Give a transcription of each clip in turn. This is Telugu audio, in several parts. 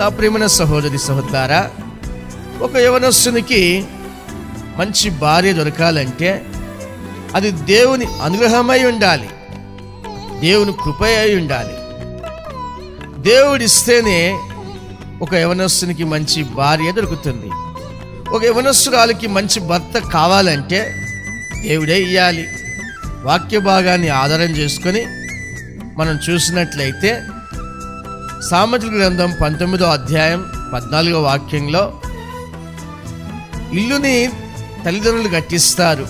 నా ప్రియమైన సహోదరి సహోదరా ఒక యవనస్సునికి మంచి భార్య దొరకాలంటే అది దేవుని అనుగ్రహమై ఉండాలి దేవుని కృప అయి ఉండాలి. దేవుడిస్తేనే ఒక యవనస్సునికి మంచి భార్య దొరుకుతుంది. ఒక యవనస్సురాలకి మంచి భర్త కావాలంటే దేవుడే ఇయ్యాలి. వాక్య భాగాన్ని ఆధారం చేసుకొని మనం చూసినట్లయితే సామెతల గ్రంథం పంతొమ్మిదో అధ్యాయం పద్నాలుగో వాక్యంలో ఇల్లుని తల్లిదండ్రులు కట్టిస్తారు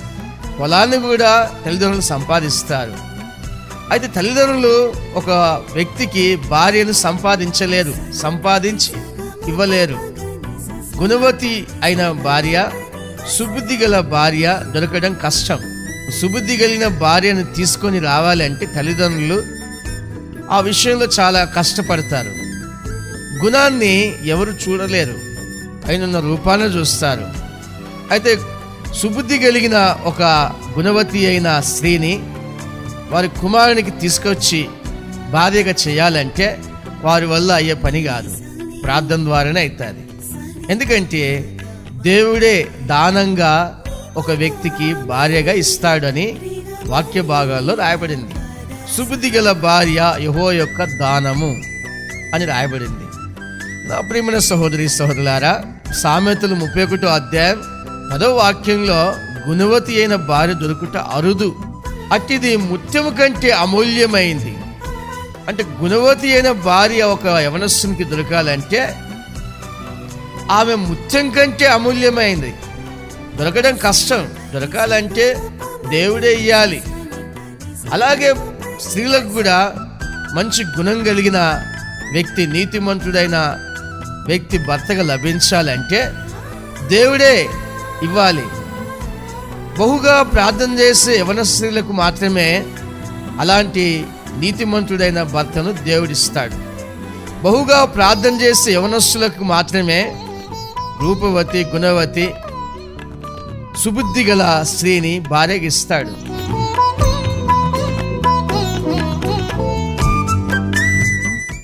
పొలాన్ని కూడా తల్లిదండ్రులు సంపాదిస్తారు. అయితే తల్లిదండ్రులు ఒక వ్యక్తికి భార్యను సంపాదించలేరు సంపాదించి ఇవ్వలేరు. గుణవతి అయిన భార్య సుబుద్ధి గల భార్య దొరకడం కష్టం. సుబుద్ధి కలిగిన భార్యను తీసుకొని రావాలంటే తల్లిదండ్రులు ఆ విషయంలో చాలా కష్టపడతారు. గుణాన్ని ఎవరు చూడలేరు. అయినున్న రూపాన్ని చూస్తారు. అయితే సుబుద్ధి కలిగిన ఒక గుణవతి అయిన స్త్రీని వారి కుమారునికి తీసుకొచ్చి భార్యగా చేయాలంటే వారి వల్ల అయ్యే పని కాదు. ప్రార్థన ద్వారానే అవుతుంది ఎందుకంటే దేవుడే దానంగా ఒక వ్యక్తికి భార్యగా ఇస్తాడని వాక్య భాగాల్లో రాయబడింది. సుబుద్ధి గల భార్య యహో యొక్క దానము అని రాయబడింది. నా ప్రియమైన సహోదరి సహోదరులారా సామెతలు ముప్పై ఒకటో అధ్యాయం పదో వాక్యంలో గుణవతి అయిన భార్య దొరుకుట అరుదు అట్టిది ముత్యము కంటే అమూల్యమైంది. అంటే గుణవతి అయిన భార్య ఒక యవనస్సునికి దొరకాలంటే ఆమె ముత్యం కంటే అమూల్యమైంది. దొరకడం కష్టం దొరకాలంటే దేవుడే ఇయ్యాలి. అలాగే స్త్రీలకు కూడా మంచి గుణం కలిగిన వ్యక్తి నీతిమంతుడైన వ్యక్తి భర్తగా లభించాలంటే దేవుడే ఇవ్వాలి. బహుగా ప్రార్థన చేసే యవన స్త్రీలకు మాత్రమే అలాంటి నీతిమంతుడైన భర్తను దేవుడిస్తాడు. బహుగా ప్రార్థన చేసే యవనస్సులకు మాత్రమే రూపవతి గుణవతి సుబుద్ధి గల స్త్రీని భార్యగిస్తాడు ఇస్తాడు.